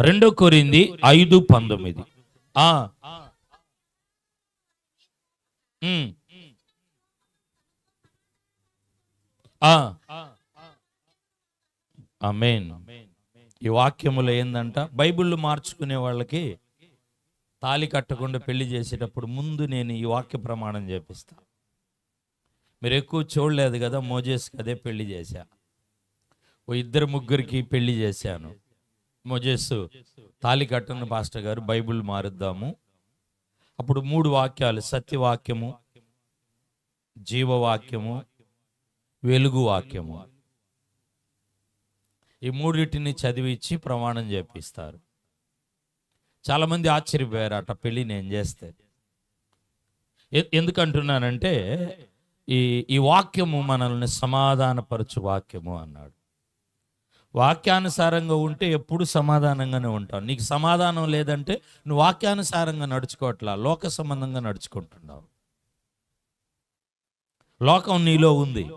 రెండో కొరింది ఐదు పంతొమ్మిది. ఆ. ఈ వాక్యములో ఏందంట? బైబిళ్ళు మార్చుకునే వాళ్ళకి తాలి కట్టకుండా పెళ్ళి చేసేటప్పుడు ముందు నేను ఈ వాక్య ప్రమాణం చేపిస్తా. మీరు ఎక్కువ చూడలేదు కదా మోజేస్కి అదే పెళ్ళి చేశా. ఓ ఇద్దరు ముగ్గురికి పెళ్ళి చేశాను. మొజేసు. తాలి కట్టను పాస్టర్ గారు బైబిల్ మారుద్దాము. అప్పుడు మూడు వాక్యాలు సత్యవాక్యము జీవవాక్యము వెలుగు వాక్యము ఈ మూడింటిని చదివించి ప్రమాణం చేపిస్తారు. చాలామంది ఆశ్చర్యపోయారు అట్ట పెళ్ళి నేను చేస్తే. ఎందుకంటున్నానంటే ఈ ఈ వాక్యము మనల్ని సమాధానపరచు వాక్యము అన్నాడు. వాక్యానుసారంగా ఉంటే ఎప్పుడు సమాధానంగానే ఉంటావు. నీకు సమాధానం లేదంటే నువ్వు వాక్యానుసారంగా నడుచుకోవట్లా లోక సంబంధంగా నడుచుకుంటున్నావు. లోకం నీలో ఉంది.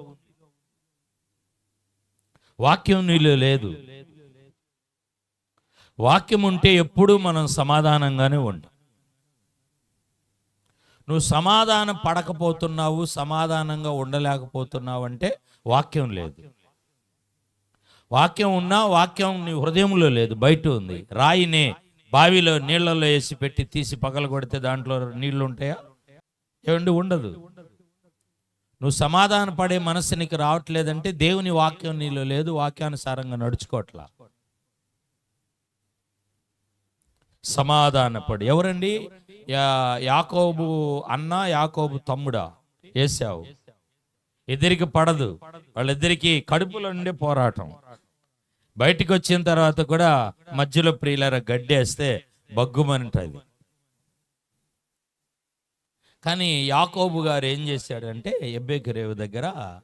వాక్యం నీలో లేదు. వాక్యం ఉంటే ఎప్పుడూ మనం సమాధానంగానే ఉంటాం. నువ్వు సమాధానం పడకపోతున్నావు సమాధానంగా ఉండలేకపోతున్నావు అంటే వాక్యం లేదు. వాక్యం ఉన్నా వాక్యం నీ హృదయంలో లేదు బయట ఉంది. రాయినే బావిలో నీళ్ళలో వేసి పెట్టి తీసి పగల కొడితే దాంట్లో నీళ్ళు ఉంటాయా? ఏమండి ఉండదు. నువ్వు సమాధాన పడే మనస్సు నీకు రావట్లేదంటే దేవుని వాక్యం నీలో లేదు వాక్యానుసారంగా నడుచుకోవట్లా. సమాధానపడి ఎవరండి? యా- యాకోబు అన్న యాకోబు తమ్ముడా? వేసావు ఇద్దరికి పడదు. వాళ్ళిద్దరికి కడుపులో నుండే పోరాటం. బయటికి వచ్చిన తర్వాత కూడా మధ్యలో ప్రియులర గడ్డేస్తే బగ్గుమంటది కానీ యాకోబు గారు ఏం చేశాడంటే ఎబ్బేకి రేవు దగ్గర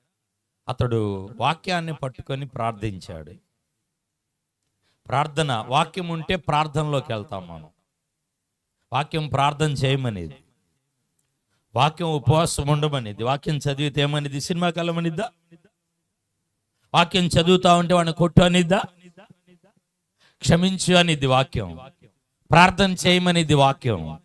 అతడు వాక్యాన్ని పట్టుకొని ప్రార్థించాడు. ప్రార్థన వాక్యం ఉంటే ప్రార్థనలోకి వెళ్తాం మనం. వాక్యం ప్రార్థన చేయమనేది. వాక్యం ఉపవాసం ఉండమనేది. వాక్యం చదివితే ఏమనేది? సినిమా కలమనిద్దా? వాక్యం చదువుతా ఉంటే వాడిని కొట్టు అనిద్దా? క్షమించు అనిద్ది వాక్యం. ప్రార్థన చేయమనిది వాక్యం.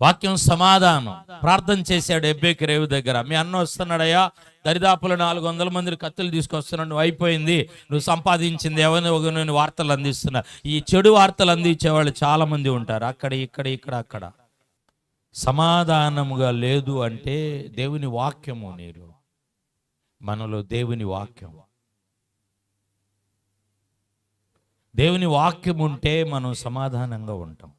వాక్యం సమాధానం. ప్రార్థన చేశాడు ఎబ్బేకి రేవు దగ్గర. మీ అన్న వస్తున్నాడయ్యా దరిదాపులు నాలుగు వందల మంది కత్తులు తీసుకొస్తున్నాడు నువ్వు అయిపోయింది. నువ్వు సంపాదించింది ఎవరిని ఒక నేను వార్తలు అందిస్తున్నా. ఈ చెడు వార్తలు అందించే వాళ్ళు చాలా మంది ఉంటారు. అక్కడ ఇక్కడ ఇక్కడ అక్కడ. సమాధానముగా లేదు అంటే దేవుని వాక్యము నీరు. మనలో దేవుని వాక్యం. దేవుని వాక్యం ఉంటే మనం సమాధానంగా ఉంటాం.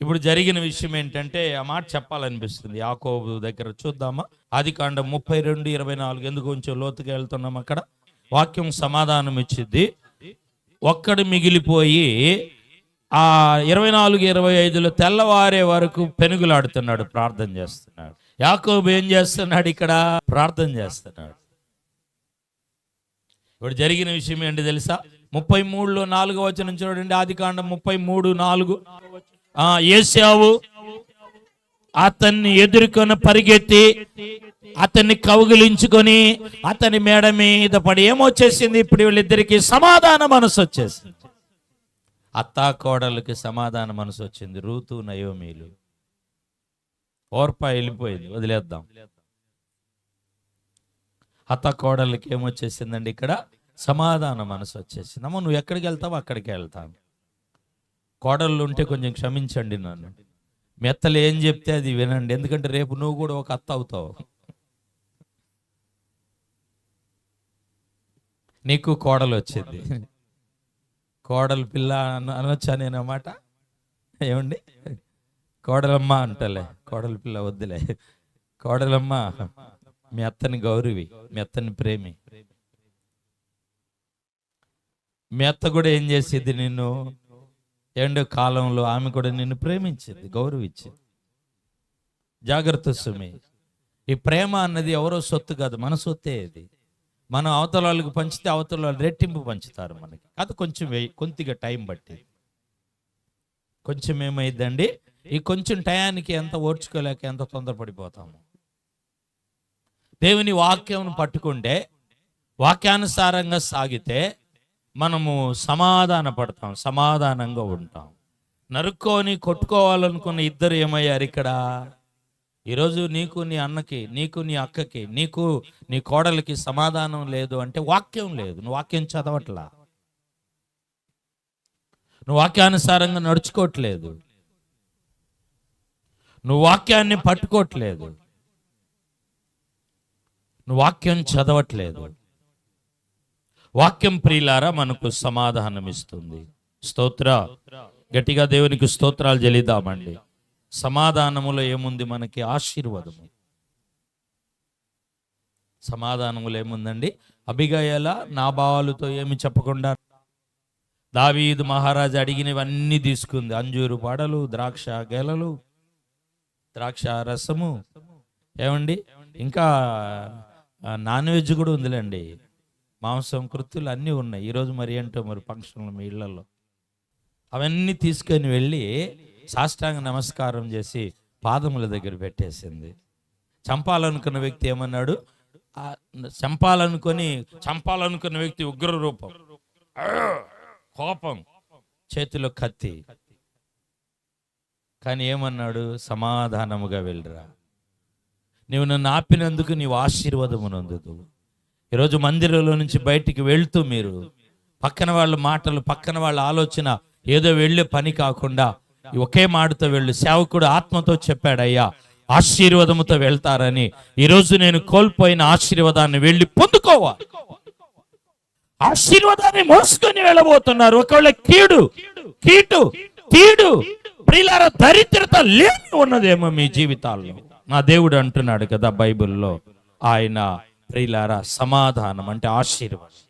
ఇప్పుడు జరిగిన విషయం ఏంటంటే ఆ మాట చెప్పాలనిపిస్తుంది. యాకోబు దగ్గర చూద్దామా? ఆది కాండం ముప్పై రెండు ఇరవై నాలుగు ఎందుకు కొంచెం లోతుగా వెళ్తున్నాం అక్కడ? వాక్యం సమాధానం ఇచ్చింది. ఒక్కడు మిగిలిపోయి ఆ ఇరవై నాలుగు ఇరవై ఐదులో తెల్లవారే వరకు పెనుగులాడుతున్నాడు ప్రార్థన చేస్తున్నాడు. యాకోబు ఏం చేస్తున్నాడు ఇక్కడ? ప్రార్థన చేస్తున్నాడు. ఇప్పుడు జరిగిన విషయం ఏంటి తెలుసా? ముప్పై మూడులో నాలుగు వచనం చూడండి. ఆది కాండం ముప్పై మూడు నాలుగు. ఏసావు అతన్ని ఎదుర్కొని పరిగెత్తి అతన్ని కౌగిలించుకొని అతని మేడ మీద పడి ఏమొచ్చేసింది? ఇప్పుడు వీళ్ళిద్దరికి సమాధాన మనసు వచ్చేసింది. అత్తా కోడలకి సమాధాన మనసు వచ్చింది. రూతు నయోమీలు. ఓర్ప వెళ్ళిపోయింది. వదిలేద్దాం. అత్త కోడలకి ఏమొచ్చేసిందండి ఇక్కడ? సమాధాన మనసు వచ్చేసింది. అమ్మ నువ్వు ఎక్కడికి వెళ్తావో అక్కడికి వెళ్తాను. కోడళ్ళు ఉంటే కొంచెం క్షమించండి నన్ను. మెత్తలు ఏం చెప్తే అది వినండి. ఎందుకంటే రేపు నువ్వు కూడా ఒక అత్త అవుతావు. నీకు కోడలు వచ్చింది. కోడలు పిల్ల అన అనొచ్చా నేను అన్నమాట ఏమండి? కోడలమ్మ అంటలే. కోడలు పిల్ల వద్దులే. కోడలమ్మ మీ అత్తని గౌరవి మీ అత్తని ప్రేమి. మీ అత్త కూడా ఏం చేసేది నిన్ను? ఎండ కాలంలో ఆమె కూడా నిన్ను ప్రేమించింది గౌరవించింది. జాగ్రత్త సుమి. ఈ ప్రేమ అన్నది ఎవరో సొత్తు కాదు మన సొత్తే ఇది. మనం అవతల వాళ్ళకి పంచితే అవతల వాళ్ళు రెట్టింపు పంచుతారు మనకి. అది కొంచెం కొద్దిగా టైం బట్టి కొంచెం ఏమైందండి? ఈ కొంచెం టయానికి ఎంత ఓర్చుకోలేక ఎంత తొందరపడిపోతాము. దేవుని వాక్యం పట్టుకుంటే వాక్యానుసారంగా సాగితే మనము సమాధాన పడతాం సమాధానంగా ఉంటాం. నరుక్కొని కొట్టుకోవాలనుకున్న ఇద్దరు ఏమయ్యారు ఇక్కడ? ఈరోజు నీకు నీ అన్నకి నీకు నీ అక్కకి నీకు నీ కోడలికి సమాధానం లేదు అంటే వాక్యం లేదు. నువ్వు వాక్యం చదవట్లా? నువ్వు వాక్యానుసారంగా నడుచుకోవట్లేదు. నువ్వు వాక్యాన్ని పట్టుకోవట్లేదు. నువ్వు వాక్యం చదవట్లేదు. వాక్యం ప్రియులారా మనకు సమాధానం ఇస్తుంది స్తోత్ర. గట్టిగా దేవునికి స్తోత్రాలు చెల్లిద్దామండి. సమాధానములో ఏముంది మనకి? ఆశీర్వాదము. సమాధానములు ఏముందండి? అభిగయల నా భావాలతో ఏమి చెప్పకుండా దావీదు మహారాజు అడిగినవన్నీ తీసుకుంది. అంజూరు పాడలు ద్రాక్ష గెలలు ద్రాక్ష రసము. ఏమండి? ఇంకా నాన్ వెజ్ కూడా ఉందిలేండి. మాంసం కృత్యులు అన్నీ ఉన్నాయి. ఈరోజు మరి ఏంటో మరి ఫంక్షన్లు మీ ఇళ్ళలో. అవన్నీ తీసుకొని వెళ్ళి సాష్టాంగ నమస్కారం చేసి పాదముల దగ్గర పెట్టేసింది. చంపాలనుకున్న వ్యక్తి ఏమన్నాడు? చంపాలనుకొని చంపాలనుకున్న వ్యక్తి ఉగ్ర రూపం కోపం. చేతిలో కత్తి. కానీ ఏమన్నాడు? సమాధానముగా వెళ్ళరా. నీవు నన్ను ఆపినందుకు నీవు ఆశీర్వాదము నందుదు ఈరోజు మందిరంలో నుంచి బయటికి వెళ్తూ మీరు పక్కన వాళ్ళ మాటలు పక్కన వాళ్ళ ఆలోచన ఏదో వెళ్ళే పని కాకుండా ఒకే మాటతో వెళ్ళు. సేవకుడు ఆత్మతో చెప్పాడయ్యా ఆశీర్వాదముతో వెళ్తారని. ఈరోజు నేను కోల్పోయిన ఆశీర్వాదాన్ని వెళ్ళి పొందుకోవాలి. ఆశీర్వాదాన్ని మోసుకొని వెళ్ళబోతున్నారు. ఒకవేళ కీడు కీటు కీడు ప్రియులార దరిద్రత లేని ఉన్నదేమో మీ జీవితాల్లో. నా దేవుడు అంటున్నాడు కదా బైబిల్లో. ఆయన ప్రియులారా సమాధానం అంటే ఆశీర్వాదం.